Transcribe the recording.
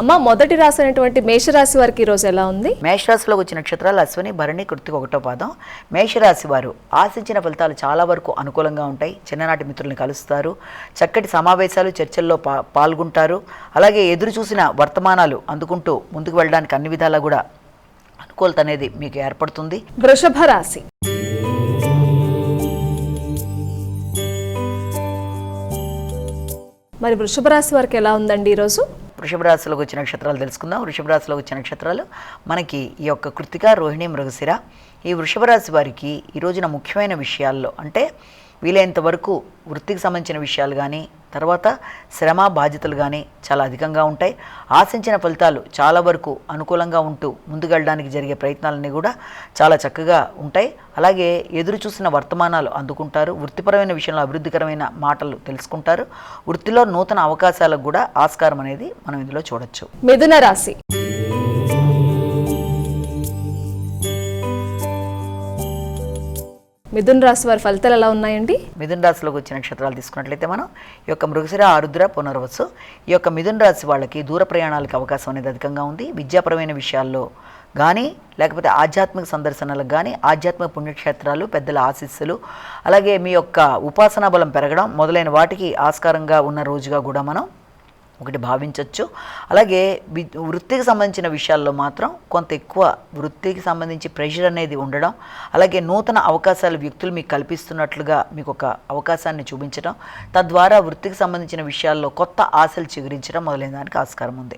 అమ్మ మొదటి రాశి అయినటువంటి మేషరాశి వారికి ఈ రోజు ఎలా ఉంది? మేషరాశిలో వచ్చే నక్షత్రాలు అశ్విని భరణి కృతిక ఒకటో పాదం. మేషరాశి వారు ఆశించిన ఫలితాలు చాలా వరకు అనుకూలంగా ఉంటాయి. చిన్ననాటి మిత్రుల్ని కలుస్తారు. చక్కటి సమావేశాలు చర్చల్లో పా పాల్గొంటారు. అలాగే ఎదురు చూసిన వర్తమానాలు అందుకుంటూ ముందుకు వెళ్ళడానికి అన్ని విధాలా కూడా అనుకూలత అనేది మీకు ఏర్పడుతుంది. వృషభ రాశి. మరి వృషభ రాశి వారికి ఎలా ఉందండి ఈరోజు? వృషభ రాశిలోకి వచ్చే నక్షత్రాలు తెలుసుకుందాం. వృషభ రాశిలో వచ్చే నక్షత్రాలు మనకి ఈ యొక్క కృతిక రోహిణి మృగశిర. ఈ వృషభ రాశి వారికి ఈ రోజున ముఖ్యమైన విషయాల్లో అంటే వీలైనంత వరకు వృత్తికి సంబంధించిన విషయాలు కానీ తర్వాత శ్రమ బాధ్యతలు కానీ చాలా అధికంగా ఉంటాయి. ఆశించిన ఫలితాలు చాలా వరకు అనుకూలంగా ఉంటూ ముందుకెళ్ళడానికి జరిగే ప్రయత్నాలన్నీ కూడా చాలా చక్కగా ఉంటాయి. అలాగే ఎదురు చూసిన వర్తమానాలు అందుకుంటారు. వృత్తిపరమైన విషయంలో అభివృద్ధికరమైన మాటలు తెలుసుకుంటారు. వృత్తిలో నూతన అవకాశాలకు కూడా ఆస్కారం అనేది మనం ఇందులో చూడొచ్చు. మిథున రాశి. మిథున్ రాశి వారి ఫలితాలు ఎలా ఉన్నాయండి? మిథున్ రాశిలోకి వచ్చిన నక్షత్రాలు తీసుకున్నట్లయితే మనం ఈ యొక్క మృగశిర ఆరుద్ర పునర్వసు ఈ యొక్క మిథున్ రాశి వాళ్ళకి దూర ప్రయాణాలకు అవకాశం అనేది అధికంగా ఉంది. విద్యాపరమైన విషయాల్లో కానీ లేకపోతే ఆధ్యాత్మిక సందర్శనలకు కానీ ఆధ్యాత్మిక పుణ్యక్షేత్రాలు పెద్దల ఆశీస్సులు అలాగే మీ యొక్క ఉపాసనా బలం పెరగడం మొదలైన వాటికి ఆస్కారంగా ఉన్న రోజుగా కూడా మనం ఒకటి భావించవచ్చు అలాగే వృత్తికి సంబంధించిన విషయాల్లో మాత్రం కొంత ఎక్కువ వృత్తికి సంబంధించి ప్రెషర్ అనేది ఉండడం అలాగే నూతన అవకాశాలు వ్యక్తులు మీకు కల్పిస్తున్నట్లుగా మీకు ఒక అవకాశాన్ని చూపించడం తద్వారా వృత్తికి సంబంధించిన విషయాల్లో కొత్త ఆశలు చిగురించడం మొదలైన దానికి ఆస్కారం ఉంది.